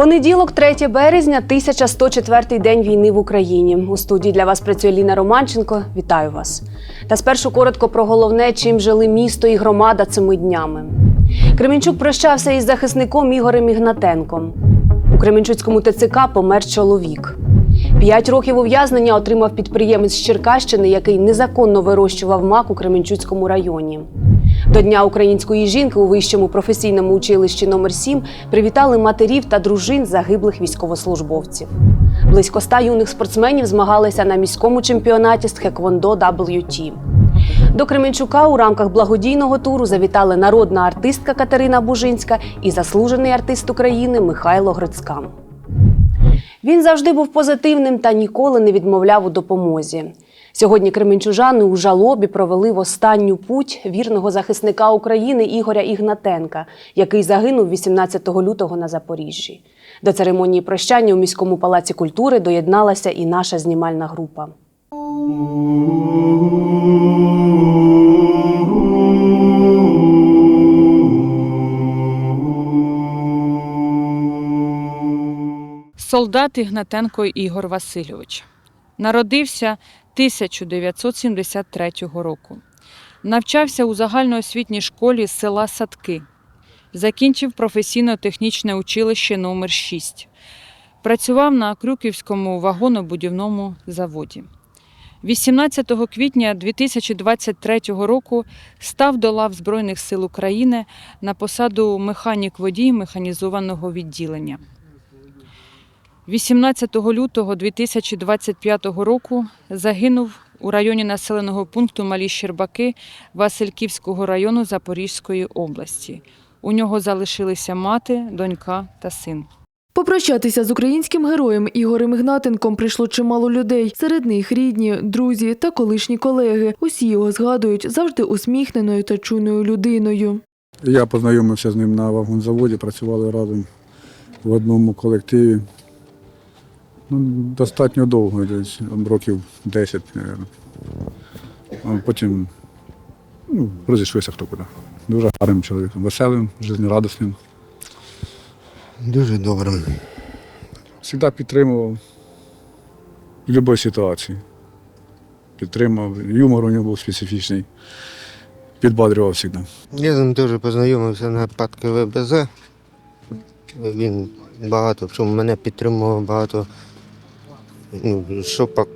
Понеділок, 3 березня, 1104 день війни в Україні. У студії для вас працює Ліна Романченко. Вітаю вас. Та спершу коротко про головне, чим жили місто і громада цими днями. Кременчук прощався із захисником Ігорем Ігнатенком. У Кременчуцькому ТЦК помер чоловік. П'ять років ув'язнення отримав підприємець з Черкащини, який незаконно вирощував мак у Кременчуцькому районі. До Дня української жінки у вищому професійному училищі номер 7 привітали матерів та дружин загиблих військовослужбовців. Близько ста юних спортсменів змагалися на міському чемпіонаті з Хеквондо WT. До Кременчука у рамках благодійного туру завітали народна артистка Катерина Бужинська і заслужений артист України Михайло Грицька. Він завжди був позитивним та ніколи не відмовляв у допомозі. Сьогодні кременчужани у жалобі провели в останню путь вірного захисника України Ігоря Ігнатенка, який загинув 18 лютого на Запоріжжі. До церемонії прощання у міському палаці культури доєдналася і наша знімальна група. Солдат Ігнатенко Ігор Васильович. Народився 1973 року. Навчався у загальноосвітній школі села Садки. Закінчив професійно-технічне училище номер 6 Працював на Крюківському вагонобудівному заводі. 18 квітня 2023 року став до лав Збройних сил України на посаду механік-водій механізованого відділення. 18 лютого 2025 року загинув у районі населеного пункту Малі Щербаки Васильківського району Запорізької області. У нього залишилися мати, донька та син. Попрощатися з українським героєм Ігорем Ігнатенком прийшло чимало людей. Серед них рідні, друзі та колишні колеги. Усі його згадують завжди усміхненою та чуйною людиною. Я познайомився з ним на вагонзаводі, працювали разом в одному колективі. Ну, достатньо довго, десь років 10, мабуть. А потім ну, розійшлися хто куди. Дуже гарним чоловіком, веселим, жизнерадісним. Дуже добре. Завжди підтримував в будь-якій ситуації. Підтримав. Юмор у нього був специфічний. Підбадрював завжди. Я з ним теж познайомився на падки ВБЗ. Він багато в чому мене підтримував, багато що пак-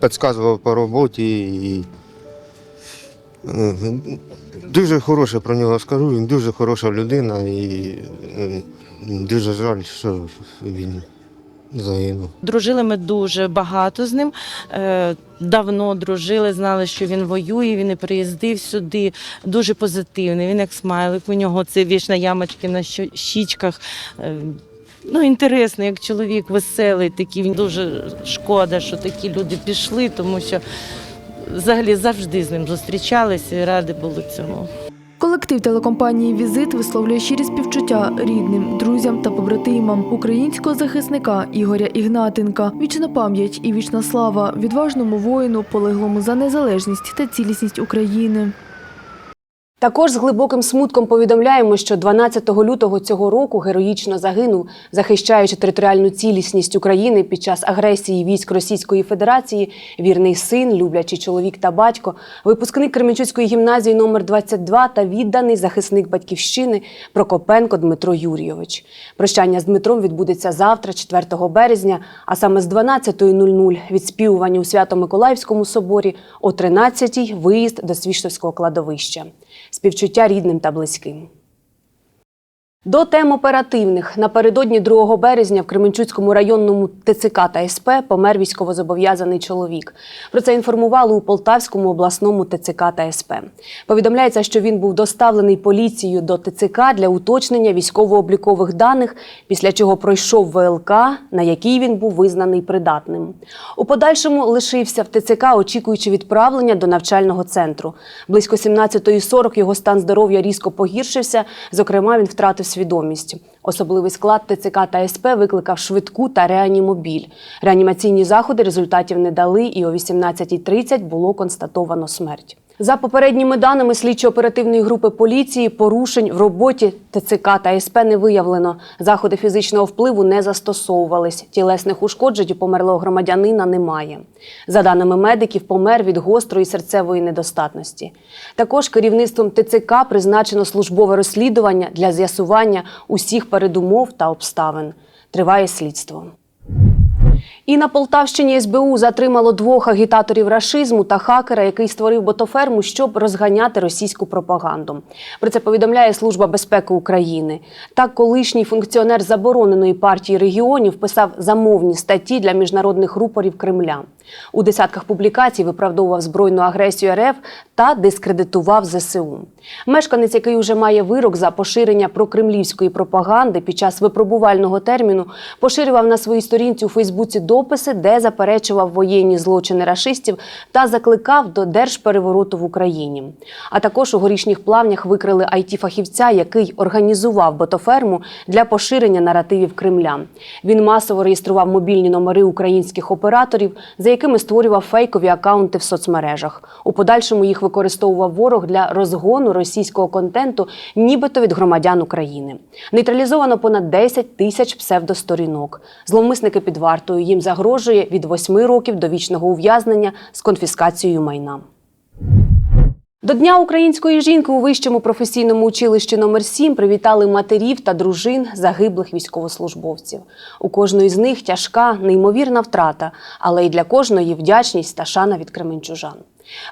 підказував по роботі. І, е, дуже хороше про нього скажу, він дуже хороша людина і е, дуже жаль, що він загинув. Дружили ми дуже багато з ним. Е, Давно дружили, знали, що він воює. Він і приїздив сюди. Дуже позитивний. Він як смайлик. У нього це вічна ямочки на щічках. Ну, інтересний, як чоловік, веселий, такий. Він дуже шкода, що такі люди пішли, тому що взагалі завжди з ним зустрічалися і раді були цьому. Колектив телекомпанії Візит висловлює щирі співчуття рідним, друзям та побратимам українського захисника Ігоря Ігнатенка. Вічна пам'ять і вічна слава відважному воїну, полеглому за незалежність та цілісність України. Також з глибоким смутком повідомляємо, що 12 лютого цього року героїчно загинув, захищаючи територіальну цілісність України під час агресії військ Російської Федерації, вірний син, люблячий чоловік та батько, випускник Кременчуцької гімназії номер 22 та відданий захисник батьківщини Прокопенко Дмитро Юрійович. Прощання з Дмитром відбудеться завтра, 4 березня, а саме з 12.00 відспівування у Свято-Миколаївському соборі, о 13.00 виїзд до Свіштовського кладовища. Співчуття рідним та близьким. До тем оперативних напередодні 2 березня в Кременчуцькому районному ТЦК та СП помер військовозобов'язаний чоловік. Про це інформували у Полтавському обласному ТЦК та СП. Повідомляється, що він був доставлений поліцією до ТЦК для уточнення військово-облікових даних, після чого пройшов ВЛК, на якій він був визнаний придатним. У подальшому лишився в ТЦК, очікуючи відправлення до навчального центру. Близько 17.40 його стан здоров'я різко погіршився. Зокрема, він втратив. Особливий склад ТЦК та СП викликав швидку та реанімобіль. Реанімаційні заходи результатів не дали, і о 18.30 було констатовано смерть. За попередніми даними слідчо-оперативної групи поліції, порушень в роботі ТЦК та СП не виявлено. Заходи фізичного впливу не застосовувались. Тілесних ушкоджень у померлого громадянина немає. За даними медиків, помер від гострої серцевої недостатності. Також керівництвом ТЦК призначено службове розслідування для з'ясування усіх передумов та обставин. Триває слідство. І на Полтавщині СБУ затримало двох агітаторів рашизму та хакера, який створив ботоферму, щоб розганяти російську пропаганду. Про це повідомляє Служба безпеки України. Так, колишній функціонер забороненої партії регіонів писав замовні статті для міжнародних рупорів Кремля. У десятках публікацій виправдовував збройну агресію РФ та дискредитував ЗСУ. Мешканець, який уже має вирок за поширення прокремлівської пропаганди під час випробувального терміну, поширював на своїй сторінці у Фейсбуці дописи, де заперечував воєнні злочини рашистів та закликав до держперевороту в Україні. А також у горішніх плавнях викрили IT-фахівця, який організував ботоферму для поширення наративів Кремля. Він масово реєстрував мобільні номери українських операторів, за якими створював фейкові акаунти в соцмережах. У подальшому їх використовував ворог для розгону російського контенту, нібито від громадян України. Нейтралізовано понад 10 тисяч псевдосторінок. Зловмисники під вартою їм загрожує від 8 років до вічного ув'язнення з конфіскацією майна. До Дня української жінки у вищому професійному училищі номер 7 привітали матерів та дружин загиблих військовослужбовців. У кожної з них тяжка, неймовірна втрата, але й для кожної вдячність та шана від кременчужан.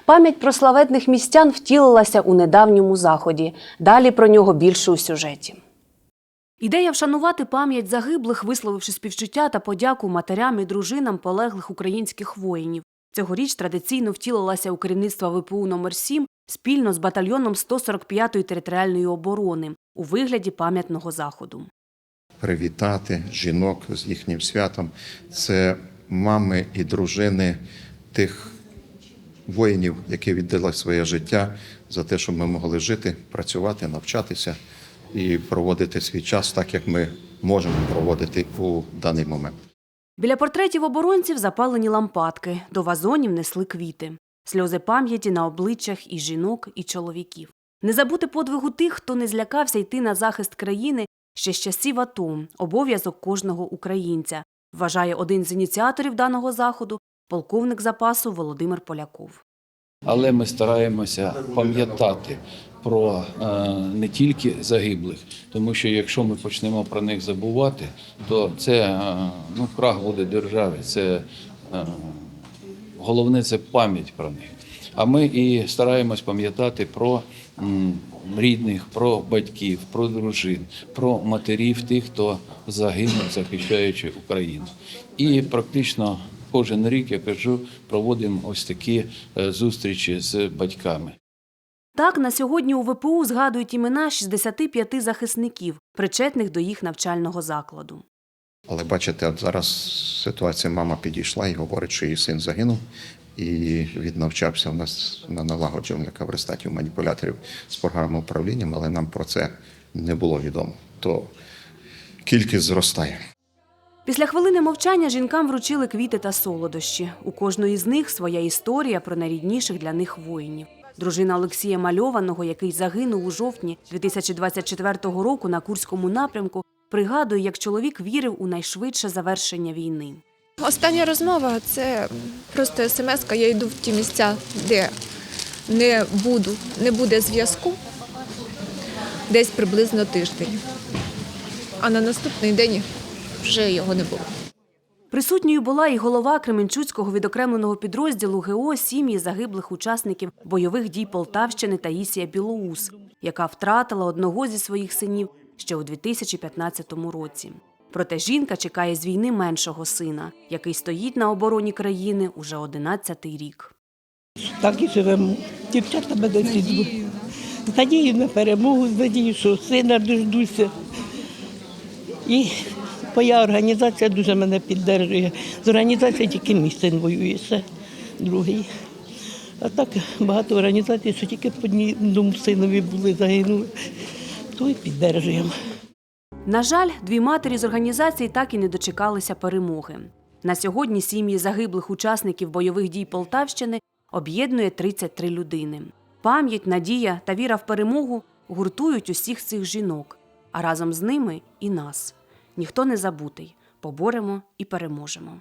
Пам'ять про славетних містян втілилася у недавньому заході. Далі про нього більше у сюжеті. Ідея вшанувати пам'ять загиблих, висловивши співчуття та подяку матерям і дружинам полеглих українських воїнів. Цьогоріч традиційно втілилася у керівництва ВПУ номер 7 спільно з батальйоном 145-ї територіальної оборони у вигляді пам'ятного заходу. привітати жінок з їхнім святом. Це мами і дружини тих воїнів, які віддали своє життя за те, щоб ми могли жити, працювати, навчатися і проводити свій час так, як ми можемо проводити у даний момент. Біля портретів оборонців запалені лампадки, до вазонів несли квіти, сльози пам'яті на обличчях і жінок, і чоловіків. Не забути подвигу тих, хто не злякався йти на захист країни ще з часів АТО, обов'язок кожного українця, вважає один з ініціаторів даного заходу, полковник запасу Володимир Поляков. але ми стараємося пам'ятати про е, не тільки загиблих, тому що якщо ми почнемо про них забувати, то це е, ну, крах буде держави. Це е, головне це пам'ять про них. А ми і стараємось пам'ятати про рідних, про батьків, про дружин, про матерів тих, хто загинув, захищаючи Україну. І практично кожен рік я кажу, проводимо ось такі е, зустрічі з батьками. Так, на сьогодні у ВПУ згадують імена 65 захисників, причетних до їх навчального закладу. Але бачите, от зараз ситуація мама підійшла і говорить, що її син загинув. І він навчався у нас на налагоджувальника в маніпуляторів з програмою управління, але нам про це не було відомо. То кількість зростає. Після хвилини мовчання жінкам вручили квіти та солодощі. У кожної з них своя історія про найрідніших для них воїнів. Дружина Олексія Мальованого, який загинув у жовтні 2024 року на Курському напрямку, пригадує, як чоловік вірив у найшвидше завершення війни. Остання розмова це просто смс Я йду в ті місця, де не буду, не буде зв'язку десь приблизно тиждень. А на наступний день вже його не було. Присутньою була і голова Кременчуцького відокремленого підрозділу ГО сім'ї загиблих учасників бойових дій Полтавщини Таїсія Білоус, яка втратила одного зі своїх синів ще у 2015 році. Проте жінка чекає з війни меншого сина, який стоїть на обороні країни уже 11-й рік. Так і живемо. Дівчата мене слідують. З надією на перемогу, з надією, що сина дождуся. І моя організація дуже мене підтримує. З організації тільки мій син воює, ще другий. А так багато організацій, що тільки по одному синові були загинули, то і підтримуємо. На жаль, дві матері з організації так і не дочекалися перемоги. На сьогодні сім'ї загиблих учасників бойових дій Полтавщини об'єднує 33 людини. Пам'ять, надія та віра в перемогу гуртують усіх цих жінок, а разом з ними і нас. Ніхто не забутий. Поборемо і переможемо.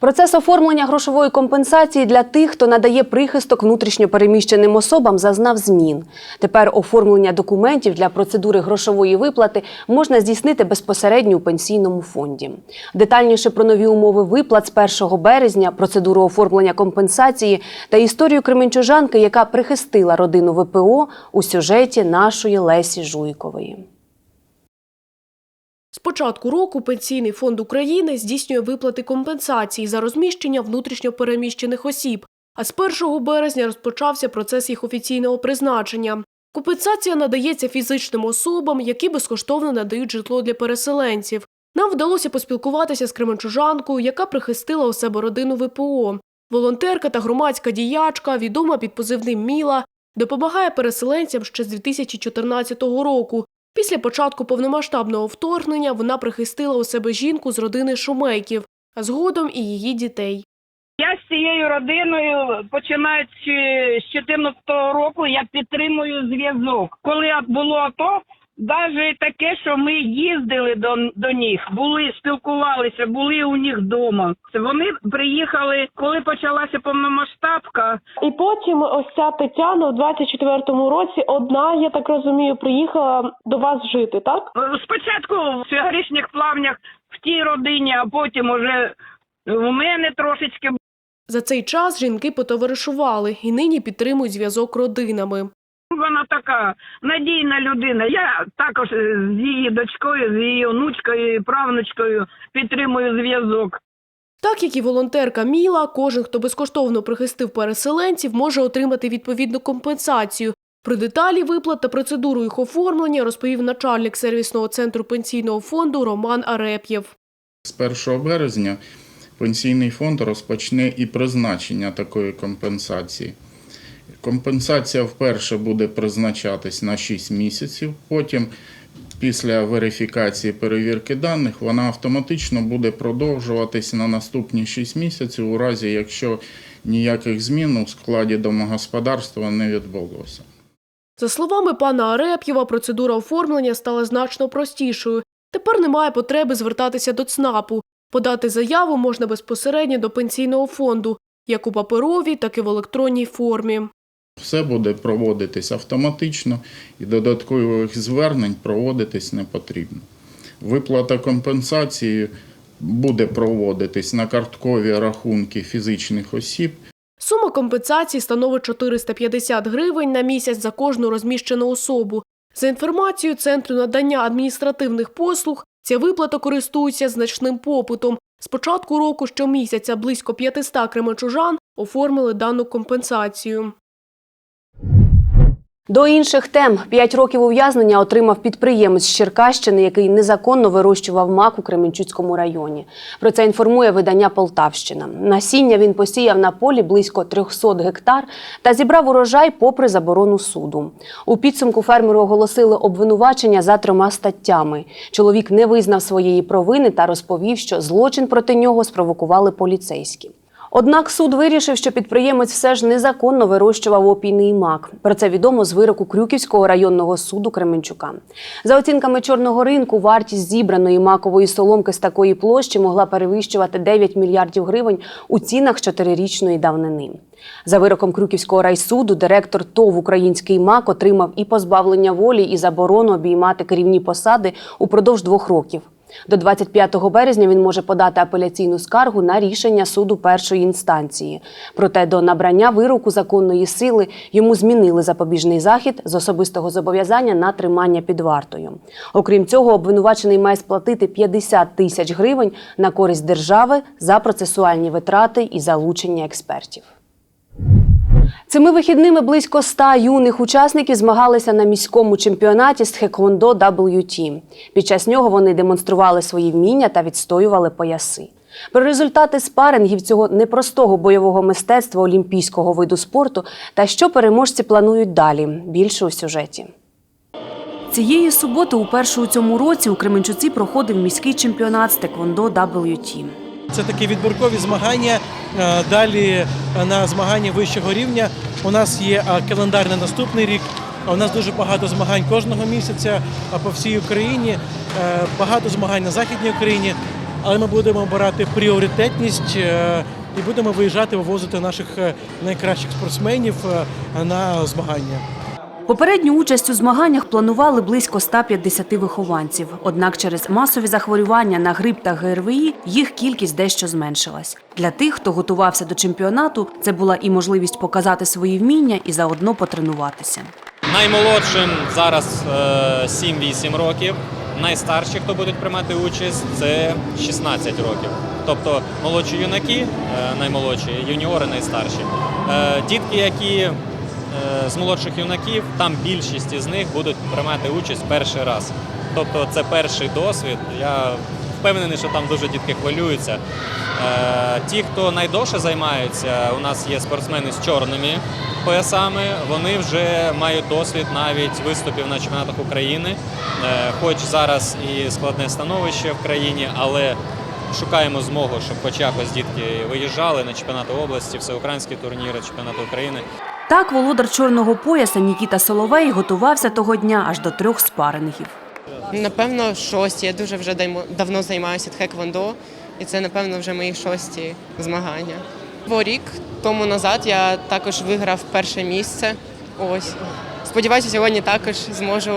Процес оформлення грошової компенсації для тих, хто надає прихисток внутрішньопереміщеним особам, зазнав змін. Тепер оформлення документів для процедури грошової виплати можна здійснити безпосередньо у пенсійному фонді. Детальніше про нові умови виплат з 1 березня, процедуру оформлення компенсації та історію кременчужанки, яка прихистила родину ВПО у сюжеті нашої Лесі Жуйкової. З початку року Пенсійний фонд України здійснює виплати компенсації за розміщення внутрішньо переміщених осіб, а з 1 березня розпочався процес їх офіційного призначення. Компенсація надається фізичним особам, які безкоштовно надають житло для переселенців. Нам вдалося поспілкуватися з кременчужанкою, яка прихистила у себе родину ВПО. Волонтерка та громадська діячка, відома під позивним Міла, допомагає переселенцям ще з 2014 року. Після початку повномасштабного вторгнення вона прихистила у себе жінку з родини Шумейків, а згодом і її дітей. Я з цією родиною, починаючи з 2014 року, я підтримую зв'язок. Коли було АТО, навіть таке, що ми їздили до, до них, були, спілкувалися, були у них вдома. Вони приїхали, коли почалася повномасштабка. І потім ось ця Тетяна у 24-му році одна, я так розумію, приїхала до вас жити, так? Спочатку в горішніх плавнях в тій родині, а потім уже в мене трошечки За цей час жінки потоваришували і нині підтримують зв'язок родинами. Вона така надійна людина. Я також з її дочкою, з її онучкою і правнучкою підтримую зв'язок. Так як і волонтерка Міла, кожен, хто безкоштовно прихистив переселенців, може отримати відповідну компенсацію. Про деталі виплат та процедуру їх оформлення розповів начальник сервісного центру пенсійного фонду Роман Ареп'єв. З 1 березня пенсійний фонд розпочне і призначення такої компенсації. Компенсація вперше буде призначатись на 6 місяців. Потім, після верифікації перевірки даних, вона автоматично буде продовжуватись на наступні 6 місяців, у разі якщо ніяких змін у складі домогосподарства не відбулося. За словами пана Ареп'єва, процедура оформлення стала значно простішою. Тепер немає потреби звертатися до ЦНАПу. Подати заяву можна безпосередньо до пенсійного фонду, як у паперовій, так і в електронній формі. Все буде проводитись автоматично і додаткових звернень проводитись не потрібно. Виплата компенсації буде проводитись на карткові рахунки фізичних осіб. Сума компенсації становить 450 гривень на місяць за кожну розміщену особу. За інформацією Центру надання адміністративних послуг, ця виплата користується значним попитом. З початку року щомісяця близько 500 кременчужан оформили дану компенсацію. До інших тем п'ять років ув'язнення отримав підприємець з Черкащини, який незаконно вирощував мак у Кременчуцькому районі. Про це інформує видання Полтавщина. Насіння він посіяв на полі близько 300 гектар та зібрав урожай попри заборону суду. У підсумку фермеру оголосили обвинувачення за трьома статтями. Чоловік не визнав своєї провини та розповів, що злочин проти нього спровокували поліцейські. Однак суд вирішив, що підприємець все ж незаконно вирощував опійний мак. Про це відомо з вироку Крюківського районного суду Кременчука. За оцінками чорного ринку, вартість зібраної макової соломки з такої площі могла перевищувати 9 мільярдів гривень у цінах чотирирічної давнини. За вироком Крюківського райсуду директор ТОВ Український мак отримав і позбавлення волі, і заборону обіймати керівні посади упродовж двох років. До 25 березня він може подати апеляційну скаргу на рішення суду першої інстанції. Проте до набрання вироку законної сили йому змінили запобіжний захід з особистого зобов'язання на тримання під вартою. Окрім цього, обвинувачений має сплатити 50 тисяч гривень на користь держави за процесуальні витрати і залучення експертів. Цими вихідними близько 100 юних учасників змагалися на міському чемпіонаті з Тхеквондо WT. Під час нього вони демонстрували свої вміння та відстоювали пояси. Про результати спарингів цього непростого бойового мистецтва олімпійського виду спорту та що переможці планують далі. Більше у сюжеті. Цієї суботи, уперше у цьому році, у Кременчуці проходив міський чемпіонат з Теквондо WT. Це такі відбіркові змагання. Е, Далі е, на змагання вищого рівня у нас є е, календар на наступний рік. У нас дуже багато змагань кожного місяця по всій Україні, багато змагань на Західній Україні. Але ми будемо обирати пріоритетність і будемо виїжджати, вивозити наших найкращих спортсменів на змагання. Попередню участь у змаганнях планували близько 150 вихованців. Однак через масові захворювання на грип та ГРВІ їх кількість дещо зменшилась. Для тих, хто готувався до чемпіонату, це була і можливість показати свої вміння і заодно потренуватися. Наймолодшим зараз е, 7-8 років. Найстарші, хто будуть приймати участь, це 16 років. Тобто молодші юнаки, е, наймолодші, юніори найстарші. Е, Дітки, які е, з молодших юнаків, там більшість із них будуть приймати участь перший раз. Тобто це перший досвід. Я впевнений, що там дуже дітки хвилюються. Е, Ті, хто найдовше займаються, у нас є спортсмени з чорними поясами. Вони вже мають досвід навіть виступів на чемпіонатах України. Е, Хоч зараз і складне становище в країні, але шукаємо змогу, щоб хоч якось дітки виїжджали на чемпіонати області, всеукраїнські турніри, чемпіонати України. Так, володар чорного пояса Нікіта Соловей готувався того дня аж до трьох спарингів. Напевно, шості. Я дуже вже давно займаюся тхеквондо, і це, напевно, вже мої шості змагання. Бо рік тому назад я також виграв перше місце. Ось. Сподіваюся, сьогодні також зможу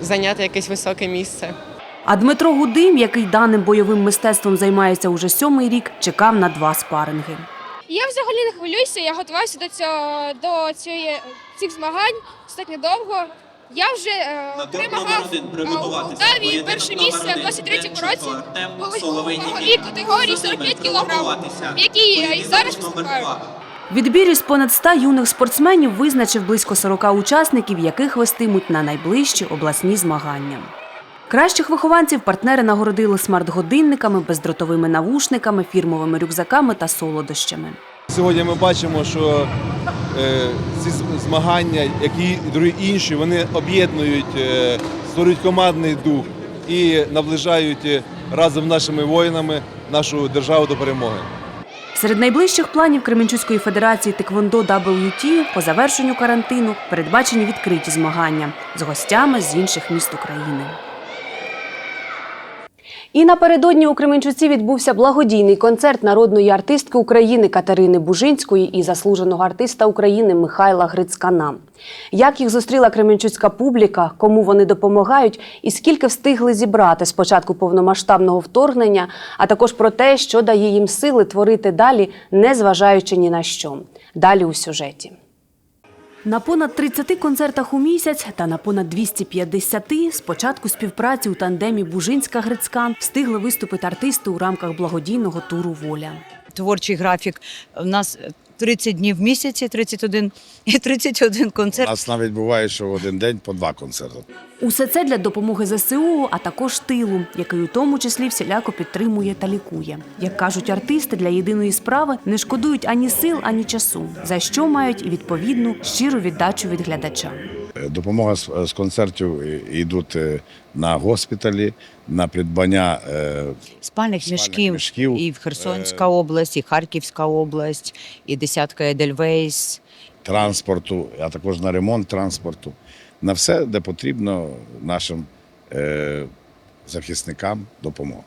зайняти якесь високе місце. А Дмитро Гудим, який даним бойовим мистецтвом займається уже сьомий рік, чекав на два спаринги. Я взагалі не хвилююся, я готувався до цього до цієї цих змагань достатньо довго. Я вже е, перемагав е, у перше місце в 23-му році ваговій категорії 45 кг, в якій я і зараз виступаю. Відбір із понад 100 юних спортсменів визначив близько 40 учасників, яких вестимуть на найближчі обласні змагання. Кращих вихованців партнери нагородили смарт-годинниками, бездротовими навушниками, фірмовими рюкзаками та солодощами. Сьогодні ми бачимо, що е, ці змагання, як і інші, вони об'єднують, е, створюють командний дух і наближають е, разом з нашими воїнами нашу державу до перемоги. Серед найближчих планів Кременчуцької федерації Теквондо WT по завершенню карантину передбачені відкриті змагання з гостями з інших міст України. І напередодні у Кременчуці відбувся благодійний концерт народної артистки України Катерини Бужинської і заслуженого артиста України Михайла Грицькана. Як їх зустріла кременчуцька публіка, кому вони допомагають і скільки встигли зібрати з початку повномасштабного вторгнення, а також про те, що дає їм сили творити далі, не зважаючи ні на що. Далі у сюжеті. На понад 30 концертах у місяць та на понад 250 з початку співпраці у тандемі Бужинська-Грицькан встигли виступити артисти у рамках благодійного туру Воля. Творчий графік. У нас 30 днів в місяці, 31 і 31 У концерт. нас навіть буває, що в один день по два концерти. Усе це для допомоги ЗСУ, а також тилу, який у тому числі всіляко підтримує та лікує. Як кажуть артисти, для єдиної справи не шкодують ані сил, ані часу, за що мають і відповідну щиру віддачу від глядача. Е, Допомога з, з концертів е, йдуть е, на госпіталі, на придбання е, Спальних мішків, мішків. і в Херсонська область, і Харківська область, і десятка Едельвейс. транспорту, а також на ремонт транспорту, на все, де потрібно нашим е, захисникам допомога.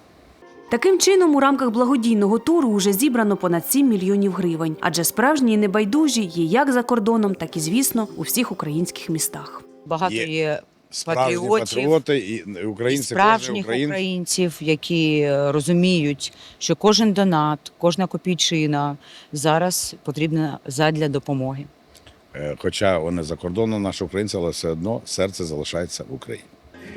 Таким чином, у рамках благодійного туру уже зібрано понад 7 мільйонів гривень, адже справжні небайдужі є як за кордоном, так і, звісно, у всіх українських містах. Багато Є Справжні патріотів, патріоти і українці, справжніх українець. українців, які е, розуміють, що кожен донат, кожна копійчина зараз потрібна задля допомоги. Е, Хоча вони за кордоном наші українці, але все одно серце залишається в Україні.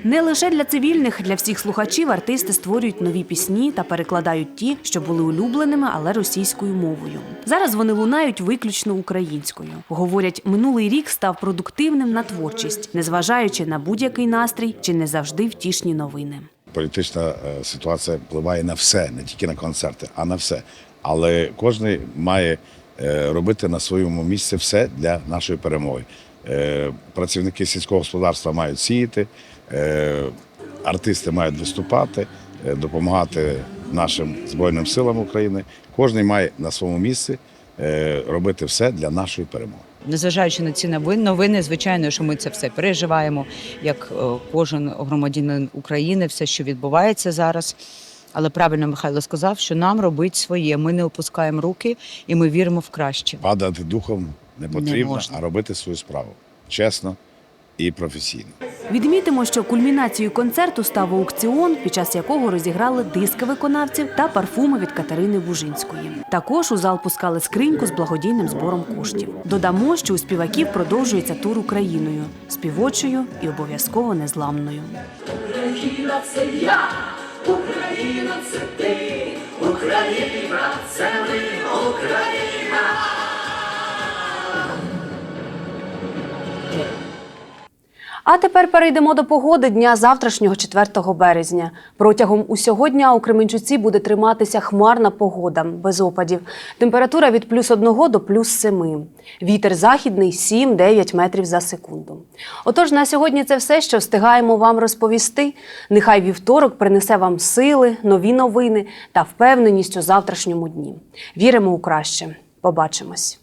Не лише для цивільних, для всіх слухачів артисти створюють нові пісні та перекладають ті, що були улюбленими, але російською мовою. Зараз вони лунають виключно українською. Говорять, минулий рік став продуктивним на творчість, незважаючи на будь-який настрій чи не завжди втішні новини. Політична е, ситуація впливає на все, не тільки на концерти, а на все. Але кожен має е, робити на своєму місці все для нашої перемоги. Е, Працівники сільського господарства мають сіяти, Артисти мають виступати, е, допомагати нашим Збройним силам України. Кожен має на своєму місці е, робити все для нашої перемоги. Незважаючи на ці новини, новини, звичайно, що ми це все переживаємо, як е, кожен громадянин України, все, що відбувається зараз. Але правильно Михайло сказав, що нам робить своє. Ми не опускаємо руки і ми віримо в краще. Падати духом не потрібно, можна. а робити свою справу чесно і професійно. Відмітимо, що кульмінацією концерту став аукціон, під час якого розіграли диски виконавців та парфуми від Катерини Бужинської. Також у зал пускали скриньку з благодійним збором коштів. Додамо, що у співаків продовжується тур Україною співочою і обов'язково незламною. Україна це я, Україна це ти, Україна це ми, Україна. А тепер перейдемо до погоди дня завтрашнього 4 березня. Протягом усього дня у Кременчуці буде триматися хмарна погода без опадів. Температура від плюс 1 до плюс 7. Вітер західний 7-9 метрів за секунду. Отож, на сьогодні це все, що встигаємо вам розповісти. Нехай вівторок принесе вам сили, нові новини та впевненість у завтрашньому дні. Віримо у краще. Побачимось.